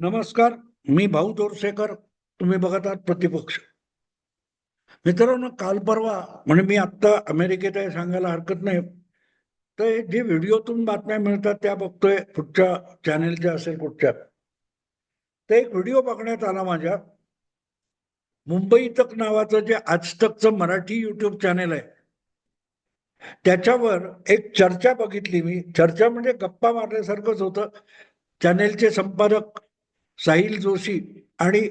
नमस्कार मी भाऊ दोरसेकर तुम्ही बघत आहात प्रतिपक्ष. मित्रांनो काल परवा म्हणजे मी आत्ता अमेरिकेत आहे सांगायला हरकत नाही तर जे व्हिडिओतून बातम्या मिळतात त्या बघतोय पुढच्या चॅनेलच्या असेल कुठच्या. तर एक व्हिडिओ बघण्यात आला माझ्या. मुंबई तक नावाचं जे आज तकचं मराठी युट्यूब चॅनेल आहे त्याच्यावर एक चर्चा बघितली मी. चर्चा म्हणजे गप्पा मारल्यासारखंच होतं. चॅनेलचे संपादक साहिल जोशी आणि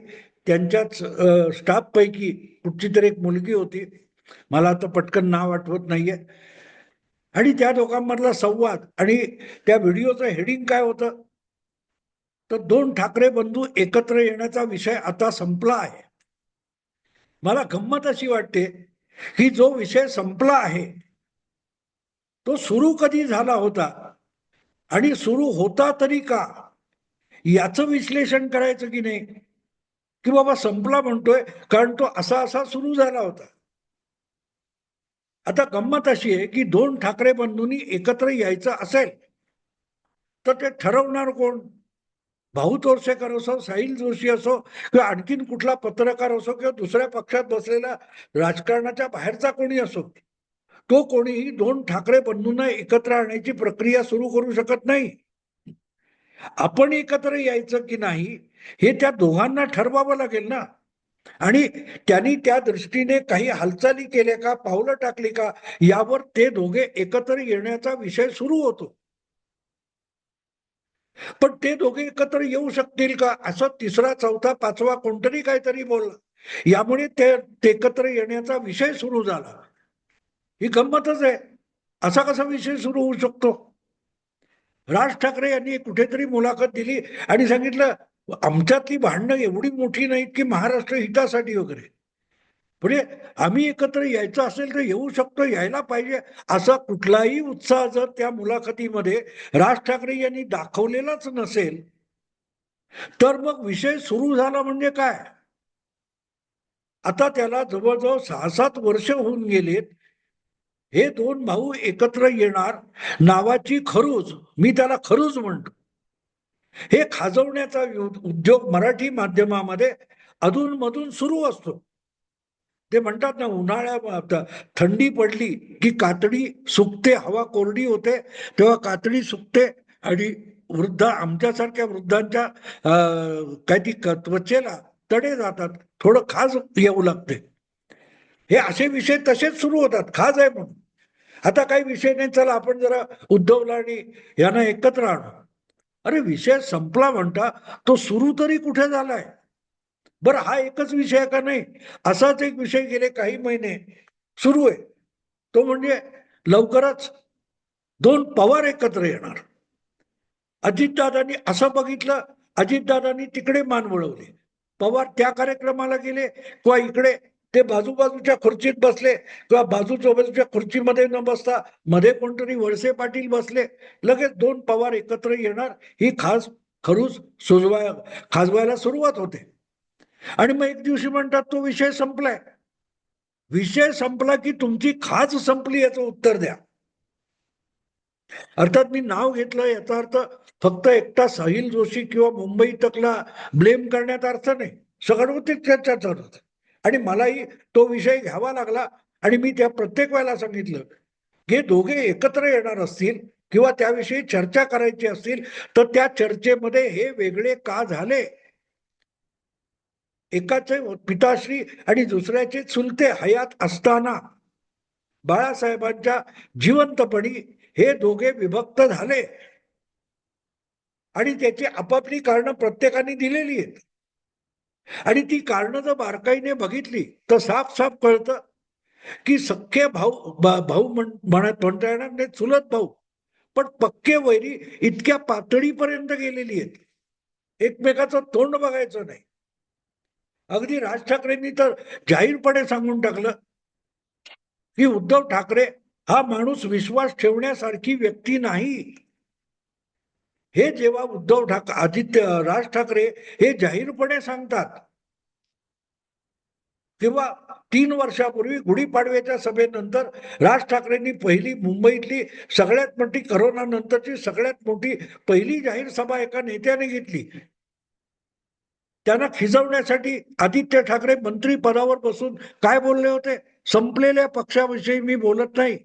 त्यांच्याच स्टाफ पैकी कुठची तरी एक मुलगी होती. मला आता पटकन नाव आठवत नाहीये. आणि त्या दोघांमधला संवाद आणि त्या व्हिडिओचं हेडिंग काय होतं? तर दोन ठाकरे बंधू एकत्र येण्याचा विषय आता संपला आहे. मला गंमत अशी वाटते की जो विषय संपला आहे तो सुरू कधी झाला होता? आणि सुरू होता तरी का? याचं विश्लेषण करायचं की नाही? की बाबा संपला म्हणतोय कारण तो असा असा सुरू झाला होता. आता गंमत अशी आहे की दोन ठाकरे बंधूंनी एकत्र यायचं असेल तर ते ठरवणार कोण? भाऊ तोरसेकर असो साहिल जोशी असो किंवा आणखीन कुठला पत्रकार असो किंवा दुसऱ्या पक्षात बसलेला राजकारणाच्या बाहेरचा कोणी असो तो कोणीही दोन ठाकरे बंधूंना एकत्र आणण्याची प्रक्रिया सुरू करू शकत नाही. आपण एकत्र यायचं की नाही हे त्या दोघांना ठरवावं लागेल ना? आणि त्यांनी त्या दृष्टीने काही हालचाली केल्या का पावलं टाकली का यावर ते दोघे एकत्र येण्याचा विषय सुरू होतो. पण ते दोघे एकत्र येऊ शकतील का? असं तिसरा चौथा पाचवा कोणतरी काहीतरी बोलला. यामुळे ते ते एकत्र येण्याचा विषय सुरू झाला. ही गंमतच आहे. असा कसा विषय सुरू होऊ शकतो? राज ठाकरे यांनी कुठेतरी मुलाखत दिली आणि सांगितलं आमच्यातली भांडणं एवढी मोठी नाहीत की महाराष्ट्र हितासाठी वगैरे. म्हणजे आम्ही एकत्र यायचं असेल तर येऊ शकतो यायला पाहिजे असा कुठलाही उत्साह जर त्या मुलाखतीमध्ये राज ठाकरे यांनी दाखवलेलाच नसेल तर मग विषय सुरू झाला म्हणजे काय? आता त्याला जवळजवळ सहा सात वर्ष होऊन गेलेत. हे दोन भाऊ एकत्र येणार नावाची खरूज मी त्याला खरूज म्हणतो. हे खाजवण्याचा उद्योग मराठी माध्यमामध्ये अधूनमधून सुरू असतो. ते म्हणतात ना उन्हाळ्यात थंडी पडली की कातडी सुकते हवा कोरडी होते तेव्हा कातडी सुकते आणि वृद्ध आमच्यासारख्या वृद्धांच्या काही ती त्वचेला तडे जातात थोडं खाज येऊ लागते. हे असे विषय तसेच सुरू होतात खाज आहे म्हणून. आता काही विषय नाही चला आपण जरा उद्धवला आणि यांना एकत्र आणू. अरे विषय संपला म्हणता तो सुरू तरी कुठे झालाय? बरं हा एकच विषय का नाही? असाच एक विषय गेले काही महिने सुरू आहे. तो म्हणजे लवकरच दोन पवार एकत्र येणार. अजितदादांनी असं बघितलं अजितदादांनी तिकडे मान वळवले. पवार त्या कार्यक्रमाला गेले किंवा इकडे ते बाजूबाजूच्या खुर्चीत बसले किंवा बाजूच्या बाजूच्या खुर्चीमध्ये न बसता मध्ये कोणतरी वळसे पाटील बसले लगेच दोन पवार एकत्र येणार ही खास खरूच सुजवाय खाजवायला सुरुवात होते. आणि मग एक दिवशी म्हणतात तो विषय संपलाय. विषय संपला की तुमची खास संपली याचं उत्तर द्या. अर्थात मी नाव घेतलं याचा अर्थ फक्त एकटा साहिल जोशी किंवा मुंबई तकला ब्लेम करण्यात अर्थ नाही. सगळं चर्चा चालत आणि मलाही तो विषय घ्यावा लागला आणि मी त्या प्रत्येक वेळेला सांगितलं हे दोघे एकत्र येणार असतील किंवा त्याविषयी चर्चा करायची असतील तर त्या चर्चेमध्ये हे वेगळे का झाले? एकाचे पिताश्री आणि दुसऱ्याचे चुलते हयात असताना बाळासाहेबांच्या जिवंतपणी हे दोघे विभक्त झाले. आणि त्याची आपापली कारण प्रत्येकाने दिलेली आहेत. आणि ती कारणं जर बारकाईने बघितली तर साफ साफ कळतं की सख्खे भाऊ भाऊ म्हणत म्हणता येणार नाही चुलत भाऊ. पण पक्के वैरी इतक्या पातळीपर्यंत गेलेली आहेत. एकमेकाचं तोंड बघायचं नाही. अगदी राज ठाकरेंनी तर जाहीरपणे सांगून टाकलं की उद्धव ठाकरे हा माणूस विश्वास ठेवण्यासारखी व्यक्ती नाही. हे जेव्हा उद्धव ठाकरे आदित्य राज ठाकरे हे जाहीरपणे सांगतात तेव्हा तीन वर्षापूर्वी गुढीपाडव्याच्या सभेनंतर राज ठाकरेंनी पहिली मुंबईतली सगळ्यात मोठी करोना नंतरची सगळ्यात मोठी पहिली जाहीर सभा एका नेत्याने घेतली. त्यांना खिजवण्यासाठी आदित्य ठाकरे मंत्री पदावर बसून काय बोलले होते? संपलेल्या पक्षाविषयी मी बोलत नाही.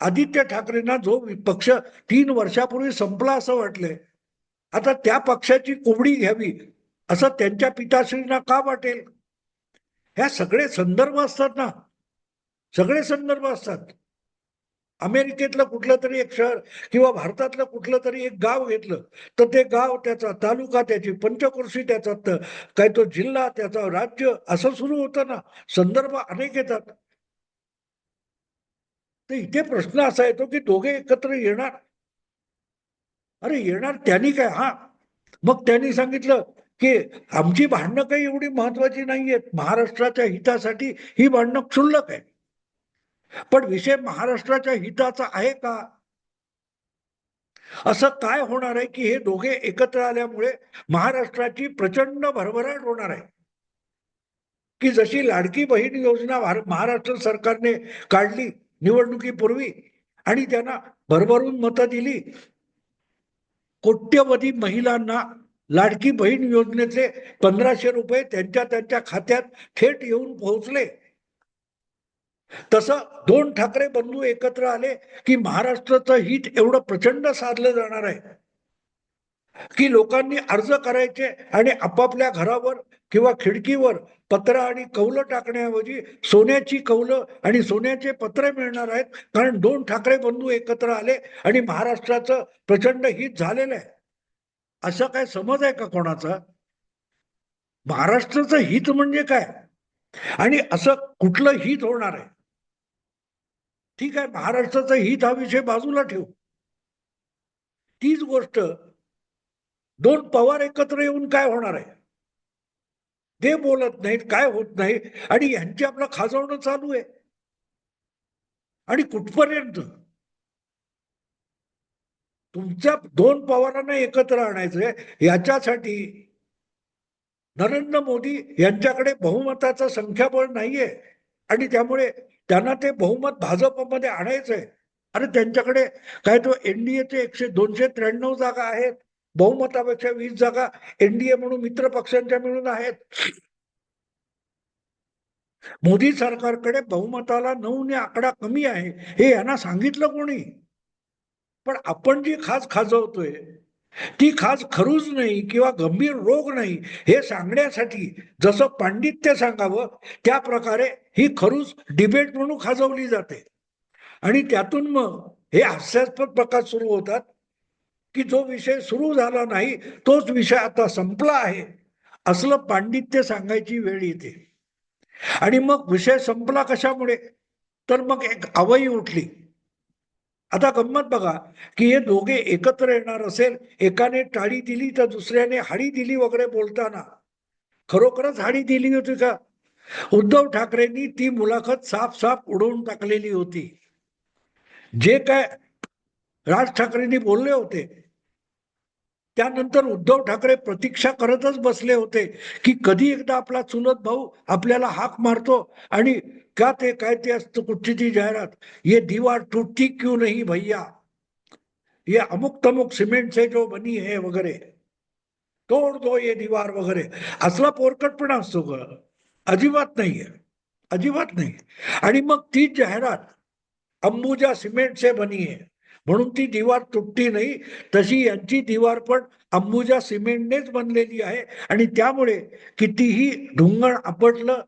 आदित्य ठाकरेंना जो पक्ष तीन वर्षापूर्वी संपला असं वाटलंय आता त्या पक्षाची कोबडी घ्यावी असं त्यांच्या पिताश्रींना का वाटेल? ह्या सगळे संदर्भ असतात ना. सगळे संदर्भ असतात. अमेरिकेतलं कुठलं तरी एक शहर किंवा भारतातलं कुठलं तरी एक गाव घेतलं तर ते गाव त्याचा तालुका त्याची पंचकृषी त्याचा काय तो जिल्हा त्याचा राज्य असं सुरू होतं ना. संदर्भ अनेक येतात. तर इथे प्रश्न असा येतो की दोघे एकत्र येणार. अरे येणार त्यांनी काय? हा. मग त्यांनी सांगितलं की आमची भांडणं काही एवढी महत्वाची नाहीयेत. महाराष्ट्राच्या हितासाठी ही भांडणं क्षुल्लक आहे पण विषय महाराष्ट्राच्या हिताचा आहे का? असं काय होणार आहे की हे दोघे एकत्र आल्यामुळे महाराष्ट्राची प्रचंड भरभराट होणार आहे? की जशी लाडकी बहीण योजना महाराष्ट्र सरकारने काढली निवडणुकीपूर्वी आणि त्यांना भरभरून मतं दिली. कोट्यवधी महिलांना लाडकी बहीण योजनेचे पंधराशे रुपये त्यांच्या त्यांच्या खात्यात थेट येऊन पोहोचले. तसं दोन ठाकरे बंधू एकत्र आले की महाराष्ट्राचं हित एवढं प्रचंड साधलं जाणार आहे. की लोकांनी अर्ज करायचे आणि आपापल्या घरावर किंवा खिडकीवर पत्र आणि कौलं टाकण्याऐवजी सोन्याची कौलं आणि सोन्याचे पत्रे मिळणार आहेत. कारण दोन ठाकरे बंधू एकत्र आले आणि महाराष्ट्राचं प्रचंड हित झालेलं आहे. असं काय समज आहे का कोणाचा? महाराष्ट्राचं हित म्हणजे काय? आणि असं कुठलं हित होणार आहे? ठीक आहे महाराष्ट्राचं हित हा विषय बाजूला ठेवू. तीच गोष्ट दोन पवार एकत्र येऊन काय होणार आहे? ते बोलत नाहीत काय होत नाही. आणि यांची आपलं खाजवणं चालू आहे. आणि कुठपर्यंत? तुमच्या दोन पवारांना एकत्र आणायचंय याच्यासाठी नरेंद्र मोदी यांच्याकडे बहुमताचं संख्याबळ नाहीये. आणि त्यामुळे त्यांना ते बहुमत भाजपमध्ये आणायचंय. अरे त्यांच्याकडे काय तो एनडीएचे एकशे दोनशे त्र्याण्णव जागा आहेत. बहुमतापेक्षा वीस जागा एनडीए म्हणून मित्र पक्षांच्या मिळून आहेत. मोदी सरकारकडे बहुमताला नऊ ने आकडा कमी आहे हे यांना सांगितलं कोणी? पण आपण जी खास खाजवतोय ती खास खरूज नाही किंवा गंभीर रोग नाही हे सांगण्यासाठी जसं पांडित्य सांगावं त्या प्रकारे ही खरूज डिबेट म्हणून खाजवली जाते. आणि त्यातून मग हे हास्यास्पद प्रकार सुरू होतात. की जो विषय सुरू झाला नाही तोच विषय आता संपला आहे. असलं पांडित्य सांगायची वेळ येते. आणि मग विषय संपला कशामुळे? तर मग एक अवई उठली. आता गंमत बघा की हे दोघे एकत्र येणार असेल एकाने टाळी दिली तर दुसऱ्याने हाडी दिली वगैरे बोलताना. खरोखरच हाडी दिली होती का? उद्धव ठाकरेंनी ती मुलाखत साफ साफ उडवून टाकलेली होती. जे काय राज ठाकरेंनी बोलले होते. त्यानंतर उद्धव ठाकरे प्रतीक्षा करतच बसले होते की कधी एकदा आपला चुलत भाऊ आपल्याला हाक मारतो आणि का ते काय ते असतं कुठची ती जाहिरात? ये दिवार टूटती क्यू नाही भैया? ये अमुक तमुक सिमेंट से जो बनी है वगैरे. तोड दो ये दिवार वगैरे. असला पोरकटपणा असतो ग. अजिबात नाहीये. अजिबात नाही. आणि मग ती जाहिरात अंबुजा सिमेंट से बनी आहे म्हणून ती दीवार तुटती नाही. तशी यांची दिवार पण अंबुजा सिमेंटनेच बनलेली आहे. आणि त्यामुळे कितीही ढुंगण आपटलं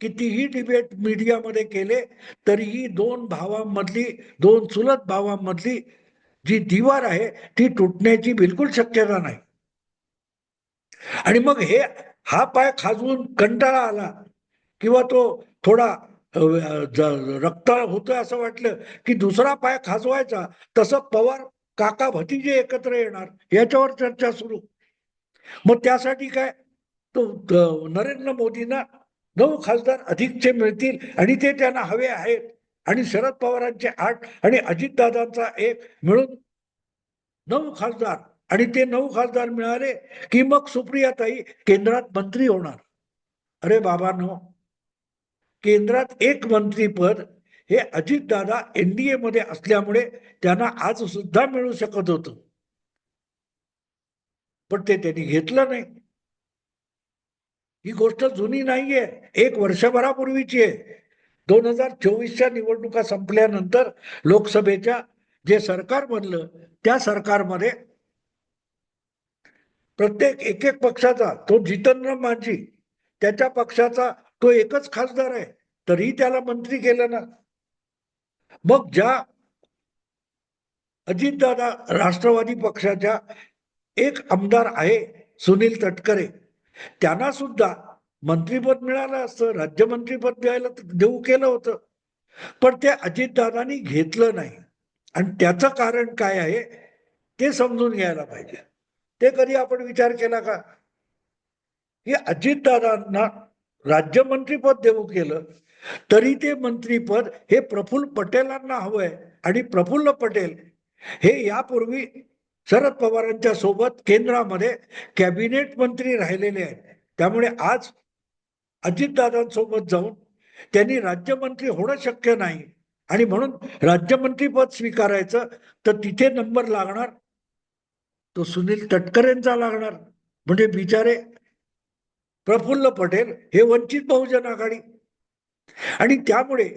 कितीही डिबेट मीडियामध्ये केले तरीही दोन भावांमधली दोन चुलत भावांमधली जी दिवार आहे ती तुटण्याची बिलकुल शक्यता नाही. आणि मग हे हा पाय खाजवून कंटाळा आला. किंवा तो थोडा रक्ताळ होतोय असं वाटलं की दुसरा पाय खाजवायचा तसं पवार काका भतीजे एकत्र येणार याच्यावर चर्चा सुरू. मग त्यासाठी काय? तो नरेंद्र मोदींना नऊ खासदार अधिकचे मिळतील आणि ते त्यांना हवे आहेत. आणि शरद पवारांचे आठ आणि अजितदादांचा एक मिळून नऊ खासदार आणि ते नऊ खासदार मिळाले की मग सुप्रियाताई केंद्रात मंत्री होणार. अरे बाबांनो केंद्रात एक मंत्रीपद हे अजितदादा एनडीए मध्ये असल्यामुळे त्यांना आज सुद्धा मिळू शकत होतं. पण ते त्यांनी घेतलं नाही. ही गोष्ट जुनी नाहीये. एक वर्षभरापूर्वीची आहे. दोन हजार चोवीसच्या निवडणुका संपल्यानंतर लोकसभेच्या जे सरकार बनलं त्या सरकारमध्ये प्रत्येक एक एक पक्षाचा तो जितेंद्र मांझी त्याच्या पक्षाचा तो एकच खासदार आहे. तरीही त्याला मंत्री केलं ना. मग ज्या अजितदादा राष्ट्रवादी पक्षाच्या एक आमदार आहे सुनील तटकरे त्यांना सुद्धा मंत्रीपद मिळालं असतं राज्यमंत्रीपद द्यायला देऊ केलं होतं. पण ते अजितदादांनी घेतलं नाही. आणि त्याचं कारण काय आहे ते समजून घ्यायला पाहिजे. ते कधी आपण विचार केला का? की अजितदादांना राज्यमंत्रीपद देऊ केलं तरी ते मंत्रीपद हे प्रफुल्ल पटेलांना हवंय आणि प्रफुल्ल पटेल हे यापूर्वी शरद पवारांच्या सोबत केंद्रामध्ये कॅबिनेट मंत्री राहिलेले आहेत. त्यामुळे आज अजितदादांसोबत जाऊन त्यांनी राज्यमंत्री होणं शक्य नाही आणि म्हणून राज्यमंत्रीपद स्वीकारायचं तर तिथे नंबर लागणार तो सुनील तटकरेंचा लागणार. म्हणजे बिचारे प्रफुल्ल पटेल हे वंचित बहुजन आघाडी. आणि त्यामुळे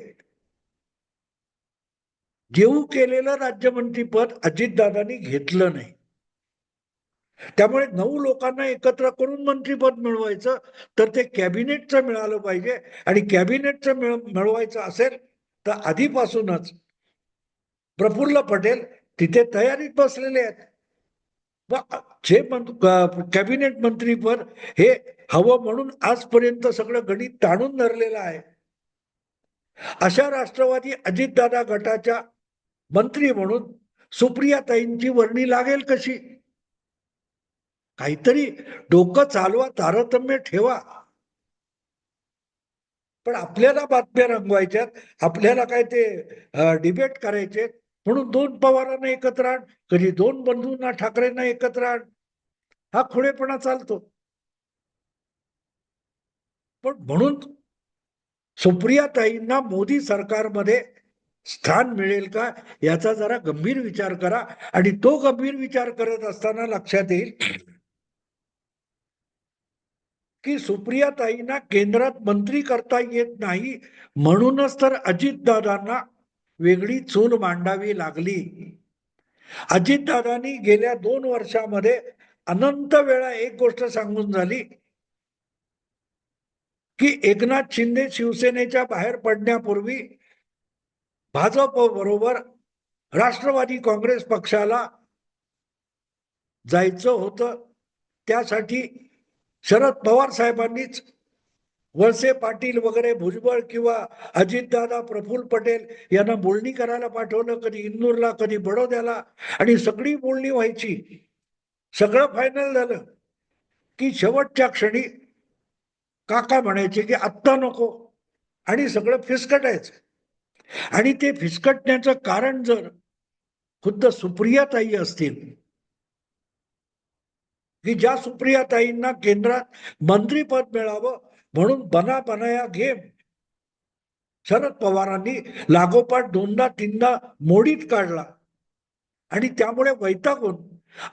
देऊ केलेलं राज्यमंत्रीपद अजितदादांनी घेतलं नाही. त्यामुळे नऊ लोकांना एकत्र करून मंत्रीपद मिळवायचं तर ते कॅबिनेटचं मिळालं पाहिजे. आणि कॅबिनेटचं मिळ मिळवायचं असेल तर आधीपासूनच प्रफुल्ल पटेल तिथे तयारीत बसलेले आहेत. जे कॅबिनेट मंत्रीपद हे हवं म्हणून आजपर्यंत सगळं गणित ताणून धरलेलं आहे. अशा राष्ट्रवादी अजितदादा गटाच्या मंत्री म्हणून सुप्रियाताईंची वर्णी लागेल कशी? काहीतरी डोकं चालवा तारतम्य ठेवा. पण आपल्याला बातम्या रंगवायच्यात आपल्याला काय ते डिबेट करायचे म्हणून दोन पवारांना एकत्र आण. कधी दोन बंधूंना ठाकरेंना एकत्र आण. हा खुळेपणा चालतो. पण म्हणून सुप्रियाताईंना मोदी सरकारमध्ये स्थान मिळेल का? याचा जरा गंभीर विचार करा. आणि तो गंभीर विचार करत असताना लक्षात येईल की सुप्रियाताईंना केंद्रात मंत्री करता येत नाही. म्हणूनच तर अजितदादांना वेगळी चूल मांडावी लागली. अजितदादांनी गेल्या दोन वर्षामध्ये अनंत वेळा एक गोष्ट सांगून झाली की एकनाथ शिंदे शिवसेनेच्या बाहेर पडण्यापूर्वी भाजप बरोबर राष्ट्रवादी काँग्रेस पक्षाला जायचं होतं. त्यासाठी शरद पवार साहेबांनीच वळसे पाटील वगैरे भुजबळ किंवा अजितदादा प्रफुल्ल पटेल यांना बोलणी करायला पाठवलं कधी इंदूरला कधी बडोद्याला. आणि सगळी बोलणी व्हायची. सगळं फायनल झालं की शेवटच्या क्षणी काका म्हणायचे की आत्ता नको. आणि सगळं फिसकटायचं. आणि ते फिसकटण्याचं कारण जर खुद्द सुप्रियाताई असतील की ज्या सुप्रियाताईंना केंद्रात मंत्रीपद मिळावं म्हणून बना बनाया गेम. शरद पवारांनी लागोपाठ दोनदा तीनदा मोडीत काढला. आणि त्यामुळे वैतागून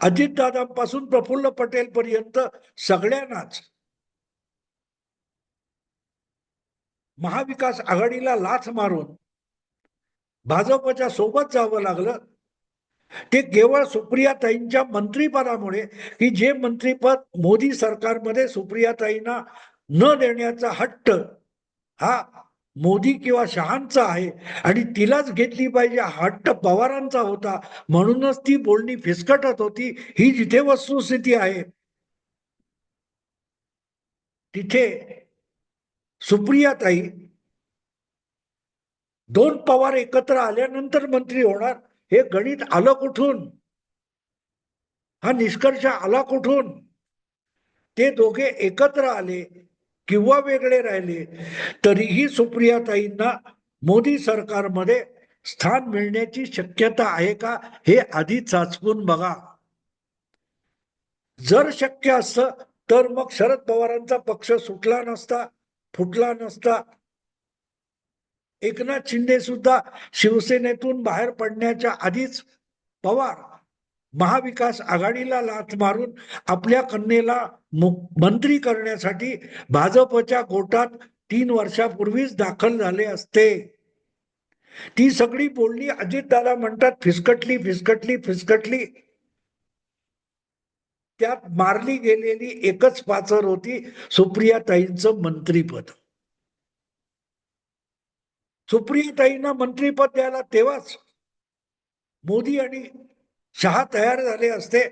अजितदादांपासून प्रफुल्ल पटेल पर्यंत सगळ्यांनाच महाविकास आघाडीला लाच मारून भाजपच्या सोबत जावं लागलं. ते केवळ सुप्रियाताईंच्या मंत्रीपदामुळे की जे मंत्रीपद मोदी सरकारमध्ये सुप्रियाताईंना न देण्याचा हट्ट हा मोदी किंवा शहांचा आहे. आणि तिलाच घेतली पाहिजे. हट्ट पवारांचा होता. म्हणूनच ती बोलणी फिसकटत होती. ही जिथे वस्तुस्थिती आहे तिथे सुप्रियाताई दोन पवार एकत्र आल्यानंतर मंत्री होणार. हे गणित आलं कुठून? हा निष्कर्ष आला कुठून? ते दोघे एकत्र आले. किंवा वेगळे राहिले तरीही सुप्रियाताईंना मोदी सरकारमध्ये स्थान मिळण्याची शक्यता आहे का हे आधी चाचपून बघा. जर शक्य असतं तर मग शरद पवारांचा पक्ष सुटला नसता फुटला नसता. एकनाथ शिंदे सुद्धा शिवसेनेतून बाहेर पडण्याच्या आधीच पवार महाविकास आघाडीला लाथ मारून आपल्या कन्येला मंत्री करण्यासाठी भाजपच्या गोटात तीन वर्षापूर्वीच दाखल झाले असते. ती सगळी बोलणी अजितदादा म्हणतात फिसकटली फिसकटली फिसकटली. त्यात मारली गेलेली एकच पाचर होती सुप्रियाताईंचं मंत्रीपद. सुप्रियाताईंना मंत्रीपद द्यायला तेव्हाच मोदी आणि शहा तयार झाले असते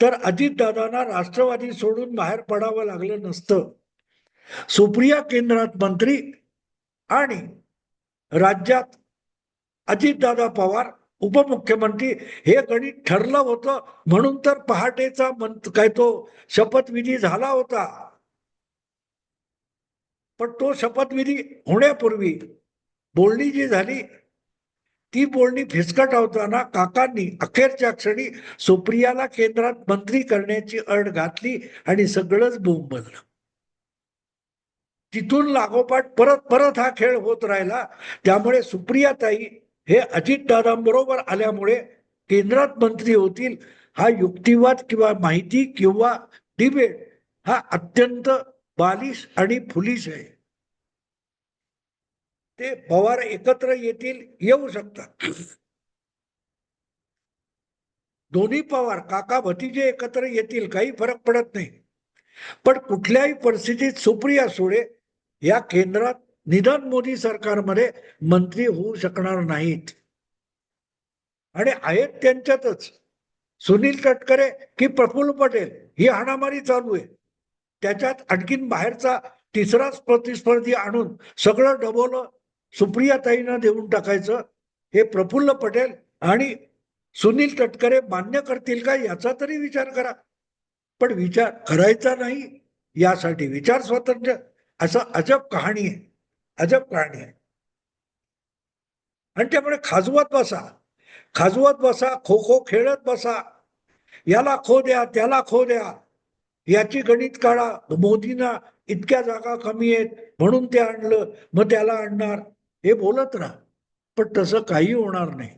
तर अजितदादांना राष्ट्रवादी सोडून बाहेर पडावं लागलं नसतं. सुप्रिया केंद्रात मंत्री आणि राज्यात अजितदादा पवार उपमुख्यमंत्री हे गणित ठरलं होतं म्हणून तर पहाटेचा मंत काय तो शपथविधी झाला होता. पण तो शपथविधी होण्यापूर्वी बोलणी जी झाली ती बोलणी फिसकटावताना काकांनी अखेरच्या क्षणी सुप्रियाला केंद्रात मंत्री करण्याची अट घातली आणि सगळंच बोंबललं तिथून लागोपाठ परत परत हा खेळ होत राहिला. त्यामुळे सुप्रियाताई हे अजितदादांबरोबर आल्यामुळे केंद्रात मंत्री होतील हा युक्तिवाद किंवा माहिती किंवा डिबेट हा अत्यंत बालिश आणि फुलिश आहे. ते पवार एकत्र येतील येऊ शकतात. दोन्ही पवार काका भतीजे एकत्र येतील काही फरक पडत नाही. पण कुठल्याही परिस्थितीत सुप्रिया सुळे या केंद्रात निदान मोदी सरकारमध्ये मंत्री होऊ शकणार नाहीत. आणि आहेत त्यांच्यातच. सुनील तटकरे की प्रफुल्ल पटेल ही हाणामारी चालू आहे. त्याच्यात आणखीन बाहेरचा तिसराच प्रतिस्पर्धी आणून सगळं डबवलं सुप्रियाताईंना देऊन टाकायचं हे प्रफुल्ल पटेल आणि सुनील तटकरे मान्य करतील का याचा तरी विचार करा. पण विचार करायचा नाही यासाठी विचार स्वातंत्र्य असं अजब कहाणी आहे अजब कहाणी आहे. आणि त्यामुळे खाजवत बसा खाजवत बसा खो खो खेळत बसा याला खो द्या त्याला खो द्या याची गणित काढा मोदींना इतक्या जागा कमी आहेत म्हणून ते आणलं मग त्याला आणणार. हे बोलत राहा. पण तसं काही होणार नाही.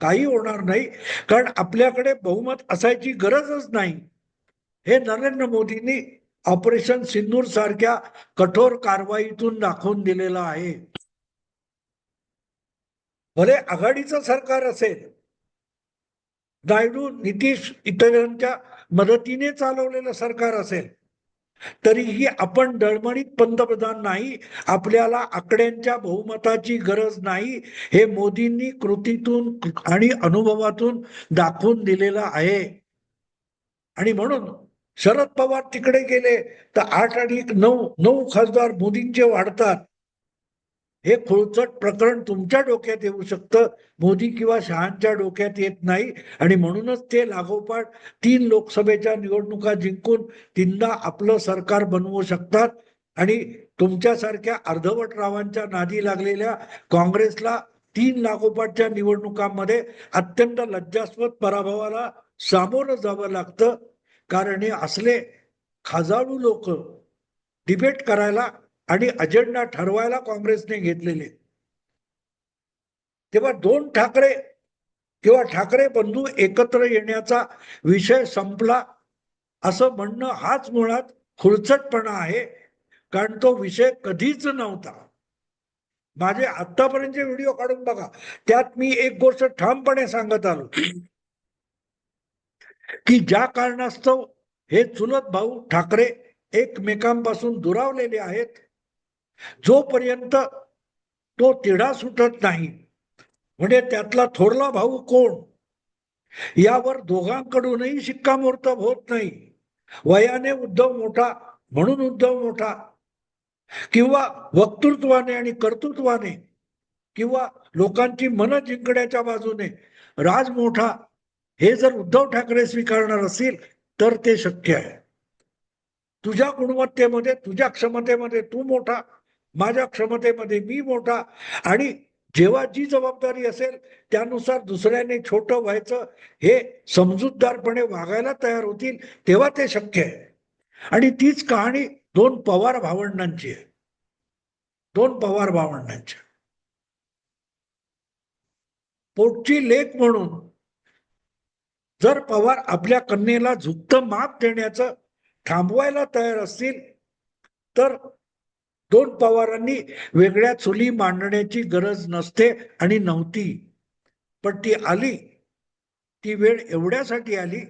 काही होणार नाही. कारण आपल्याकडे बहुमत असायची गरजच नाही. हे नरेंद्र मोदींनी ऑपरेशन सिंदूर सारख्या कठोर कारवाईतून दाखवून दिलेलं आहे. भले आघाडीचं सरकार असेल नायडू नितीश इतरांच्या मदतीने चालवलेलं सरकार असेल तरीही आपण डळमळीत पंतप्रधान नाही आपल्याला आकड्यांच्या बहुमताची गरज नाही हे मोदींनी कृतीतून आणि अनुभवातून दाखवून दिलेलं आहे. आणि म्हणून शरद पवार तिकडे गेले तर आठ आणि नऊ नऊ खासदार मोदींचे वाढतात. हे खुळचट प्रकरण तुमच्या डोक्यात येऊ शकतं. मोदी किंवा शहांच्या डोक्यात येत नाही. आणि म्हणूनच ते लागोपाठ तीन लोकसभेच्या निवडणुका जिंकून तीनदा आपलं सरकार बनवू शकतात. आणि तुमच्यासारख्या अर्धवट रावांच्या नादी लागलेल्या काँग्रेसला तीन लागोपाठच्या निवडणुकांमध्ये अत्यंत लज्जास्पद पराभवाला सामोरं जावं लागतं. कारण हे असले खाजाळू लोक डिबेट करायला आणि अजेंडा ठरवायला काँग्रेसने घेतलेले. तेव्हा दोन ठाकरे किंवा ठाकरे बंधू एकत्र येण्याचा विषय संपला असं म्हणणं हाच मुळात खुळचटपणा आहे कारण तो विषय कधीच नव्हता. माझे आतापर्यंतचे व्हिडिओ काढून बघा त्यात मी एक गोष्ट ठामपणे सांगत आलो. की ज्या कारणास्तव हे चुलत भाऊ ठाकरे एकमेकांपासून दुरावलेले आहेत जोपर्यंत तो तिढा सुटत नाही म्हणजे त्यातला थोरला भाऊ कोण? यावर दोघांकडूनही शिक्कामोर्तब होत नाही. वयाने उद्धव मोठा म्हणून उद्धव मोठा. किंवा वक्तृत्वाने आणि कर्तृत्वाने किंवा लोकांची मन जिंकण्याच्या बाजूने राज मोठा हे जर उद्धव ठाकरे स्वीकारणार असतील तर ते शक्य आहे. तुझ्या गुणवत्तेमध्ये तुझ्या क्षमतेमध्ये तू मोठा माझ्या क्षमतेमध्ये मी मोठा. आणि जेव्हा जी जबाबदारी असेल त्यानुसार दुसऱ्याने छोटं व्हायचं हे समजूतदारपणे वागायला तयार होतील तेव्हा ते शक्य आहे. आणि तीच कहाणी दोन पवार भावंडांची आहे. दोन पवार भावंडांची. पोटची लेख म्हणून जर पवार आपल्या कन्येला झुकतं माप देण्याचं थांबवायला तयार असतील तर दोन पवारांनी वेगळ्या चुली मांडण्याची गरज नसते आणि नव्हती. पण ती आली. ती वेळ एवढ्यासाठी आली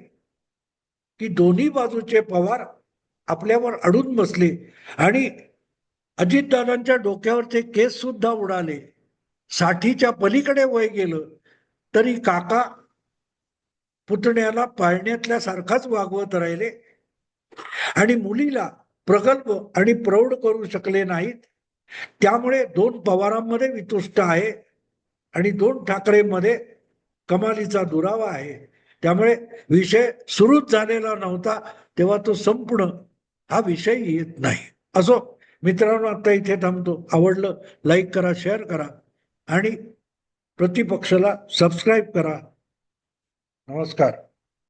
की दोन्ही बाजूचे पवार आपल्यावर अडून बसले आणि अजितदादांच्या डोक्यावरचे केस सुद्धा उडाले. साठीच्या पलीकडे वय गेलं. तरी काका पुतण्याला पाळण्यातल्या सारखाच वागवत राहिले. आणि मुलीला प्रकल्प आणि प्रौढ करू शकले नाहीत. त्यामुळे दोन पवारांमध्ये वितुष्ट आहे आणि दोन ठाकरेमध्ये कमालीचा दुरावा आहे. त्यामुळे विषय सुरूच झालेला नव्हता तेव्हा तो संपणं हा विषय येत नाही. असो मित्रांनो आता इथे थांबतो. आवडलं लाईक करा शेअर करा आणि प्रतिपक्षाला सबस्क्राईब करा. नमस्कार.